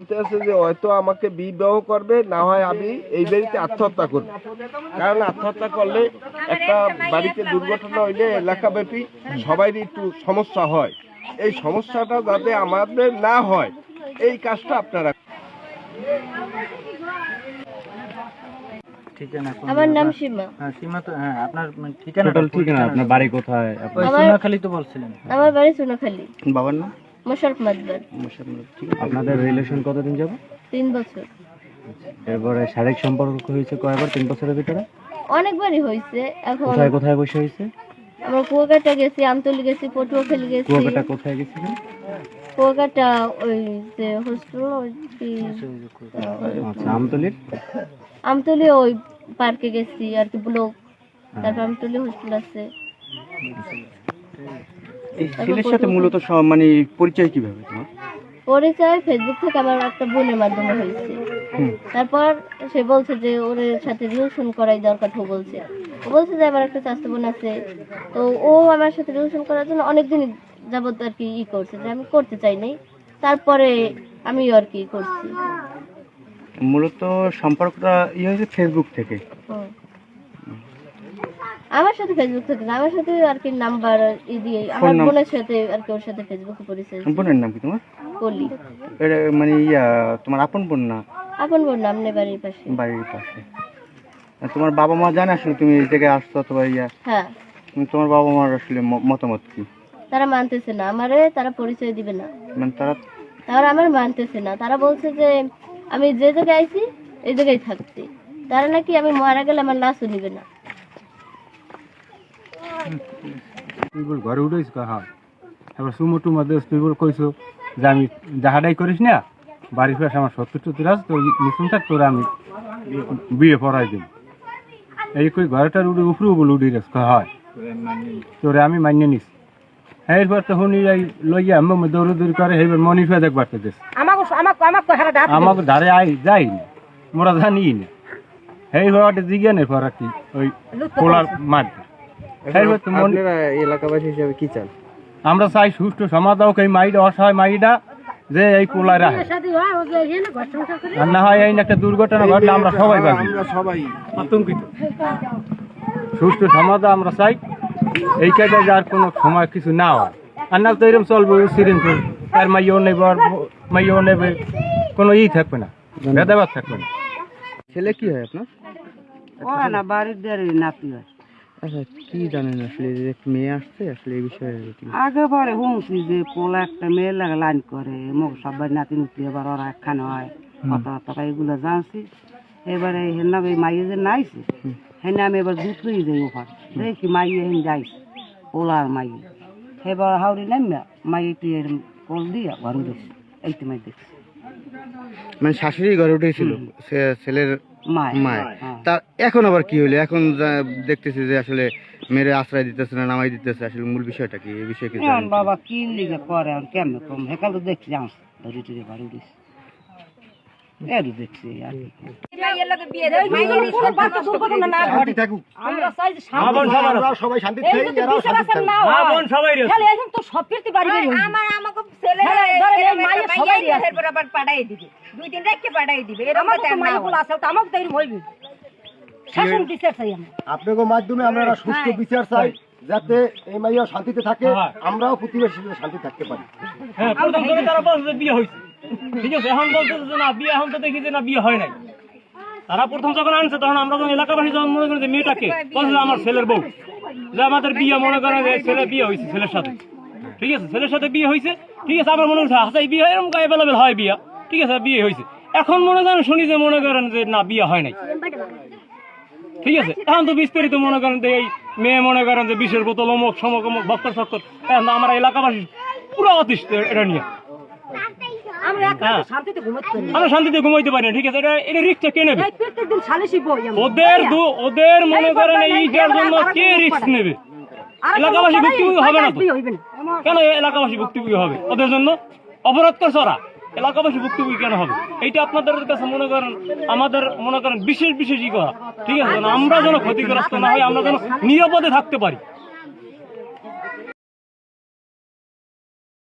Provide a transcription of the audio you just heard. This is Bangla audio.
বলতে আছে যে হয়তো আমাকে বিবাহ করবে না হয় আমি এই বাড়িতে আত্মহত্যা করব। কারণ আত্মহত্যা করলে একটা বাড়িতে দুর্ঘটনা হইলে এলাকাব্যাপী একটু সমস্যা হয়। এই সমস্যাটা যাতে আমাদের না হয় এই কাজটা আপনারা ঠিকানা আমার নাম সীমা। হ্যাঁ সীমা তো হ্যাঁ আপনার ঠিকানা ঠিকানা আপনার বাড়ি কোথায়? সোনাখালি তো বলছিলেন। আমার বাড়ি সোনাখালী। বাবার নাম? মোশারফ মাদবার আপনাদের রিলেশন কতদিন যাবে? তিন বছর। এরপরে শারীরিক সম্পর্ক হয়েছে কয়বার তিন বছরের ভিতরে? অনেকবারই হয়েছে এখন কোথায় কোথায় বসে হয়েছে? আমরা কুয়াকাটা গেছি আমতলি গেছি পটুয়াখালী গেছি। কুয়াকাটা কোথায় গেছিলেন? কুয়াকাটা ওই যে হোস্টেল আচ্ছা আমতলির? আমতলি ওই পার্কে গেছি আর কি ব্লক তারপর আমতলি হোস্টেল আছে। এই ছেলের সাথে মূলত সব মানে পরিচয় কীভাবে তোমার? পরিচয় ফেসবুক থেকে আমার একটা বোনের মাধ্যমে হয়েছে। তারপর সে বলছে যে ওর সাথে রিলেশন করাই দেওয়ার কথা বলছে। ও বলছে যে আমার একটা চাষতে বোন আছে। তো ও আমার সাথে রিলেশন করার জন্য অনেকদিন যাবত আর কি ই করছে যে আমি করতে চাই নাই। তারপরে আমিও আর কি করছি। মূলত সম্পর্কটা ইয়ে হয়েছে ফেসবুক থেকে। আমার সাথে ফেসবুক থেকে না আমার সাথে আর কি নাম্বার ই দিয়ে আমার নাম- বোনের সাথে আর কি ওর সাথে ফেসবুকে পরিচয় বোনের নাম কি তোমার? কলি এটা মানে ইয়া তোমার আপন বোন না? আপন বোন নাম নেই বাড়ির পাশে। বাড়ির পাশে। আর তোমার বাবা মা জানে আসলে তুমি এই জায়গায় আসছো অথবা ইয়া? হ্যাঁ। উম, তোমার বাবা মার আসলে ম- মতামত কি? তারা মানতেছে না আমারে তারা পরিচয় দিবে না। মানে তারা তারা আমার মানতেছে না তারা বলছে যে আমি যে জায়গায় আইছি এই জায়গায় থাকছি তারা নাকি আমি মারা গেলে আমার লাশও নিবে না। তুই বল ঘরে উঠেছিস হ্যাঁ। এবার সুমো টুমা দেশ তুই বল কইছো যে আমি যাহাটাই করিস না বাড়ির পাশে আমার সত্তর সত্তর আছে তোর নিশুন থাক তোর আমি বিয়ে পড়াই দিব। এই কই ঘরটার উঠে উপরেও বলে উঠে গেছ হয়। তোরে আমি মান্য নিস এরপর তো শুনি যাই লইয়া আমি দৌড় দৌড়ি করে এইবার মনিফা দেখবার তো দেশ। আমাকে ধারে আই যাই না। মোরা জানি না। এই হওয়াটা জিজ্ঞানের পর আর কি? ওই পোলার মাঠ তো মন আপনারা এলাকাবাসী হিসেবে কি চান? আমরা চাই সুষ্ঠু সমাধান হোক এই মাইটা অসহায় মাইডা যে এই পোলায় রাখে আর না হয় এই একটা দুর্ঘটনা ঘটলে আমরা সবাই পাবি আমরা সবাই আতঙ্কিত। সুষ্ঠু সমাধান আমরা চাই এই কাজে যার কোনো সময় কিছু না হয়। আর না তো এরকম চলবে সিরিন আর মাইও নেবে আর মাইও নেবে কোনো ই থাকবে না ভেদাভাব থাকবে না। ছেলে কি হয় আপনার? বাড়ির দেড় নাতি হয়। আচ্ছা কি জানেন আসলে যে একটা মেয়ে আসছে আসলে এই বিষয়ে আগে পরে শুনছি যে পোলা একটা মেয়ের লাগে লাইন করে মুখ সবাই নাতি নুতি এবার ওরা একখানে হয় কত টাকা এগুলো জানছি। এবারে হেন নামে মাইয়ে যে নাইছে হেন আমি এবার দুটোই যাই ওখান। দেখি মাইয়ে হেন যাইছে পোলার মাইয়ে। এবার হাওড়ি নামিয়া মাইয়ে তুই এরম কল দিয়া ঘর উঠেছি মাই দেখছি। মানে শাশুড়ি ঘরে উঠেছিল ছেলের মায় মায় হ্যাঁ। তা এখন আবার কি হইল? এখন দেখতেছি যে আসলে মেরে আশ্রয় দিতেছে না নামাই দিতেছে। আসলে মূল বিষয়টা কি? এই বিষয়ে কি জানেন? বাবা কি লিগে করে আর কেমন কম? হেকাল তো দেখছি জানস ধরে টুরে দেখছি আর কি। আমার আমাকে ছেলে পাঠাই দিবে। দুই দিন রেখে পাঠাই দিবে। এরকম তো আর না হয়। আপনাদের মাধ্যমে আমরা সুস্থ বিচার চাই যাতে এই মাইয়া শান্তিতে থাকে আমরাও প্রতিবেশী শান্তি থাকতে পারি। হ্যাঁ প্রথম তারা বলছে বিয়ে হয়েছে। ঠিক আছে এখন বলতেছে যে না বিয়ে এখন তো দেখি যে না বিয়ে হয় নাই। তারা প্রথম যখন আনছে তখন আমরা যখন এলাকাবাসী যখন মনে করি যে মেয়েটাকে বলছে আমার ছেলের বউ যে আমাদের বিয়ে মনে করেন যে ছেলে বিয়ে হয়েছে ছেলের সাথে। ঠিক আছে ছেলের সাথে বিয়ে হয়েছে ঠিক আছে আবার মনে করছে হাসাই বিয়ে হয় এরকম অ্যাভেলেবেল হয় বিয়ে। ঠিক আছে বিয়ে হয়েছে। এখন মনে করেন শুনি যে মনে করেন যে না বিয়ে হয় নাই। ঠিক আছে? এখন তো বিস্তারিত মনে করেন যে এই মেয়ে মনে করেন যে বিষের বোতল অমুক সমক অমুক বক্কর সক্কর এখন তো আমরা এলাকাবাসী পুরো অতিষ্ঠ এটা নিয়ে। আমরা শান্তিতে ঘুমাইতে পারি না ঠিক আছে? এটা এটা রিক্সটা কে নেবে? ওদের ওদের মনে করেন এইটার জন্য কে রিস্ক নেবে? এলাকাবাসী ভুক্তভোগী হবে না তো। কেন এলাকাবাসী ভুক্তভোগী হবে? ওদের জন্য অপরাধ করছে ওরা এলাকাবাসী ভুক্তভোগী কেন হবে? এইটা আপনাদের কাছে মনে করেন, আমাদের মনে করেন বিশেষ বিশেষ ই করা ঠিক আছে? আমরা যেন ক্ষতিগ্রস্ত না হয় আমরা যেন নিরাপদে থাকতে পারি।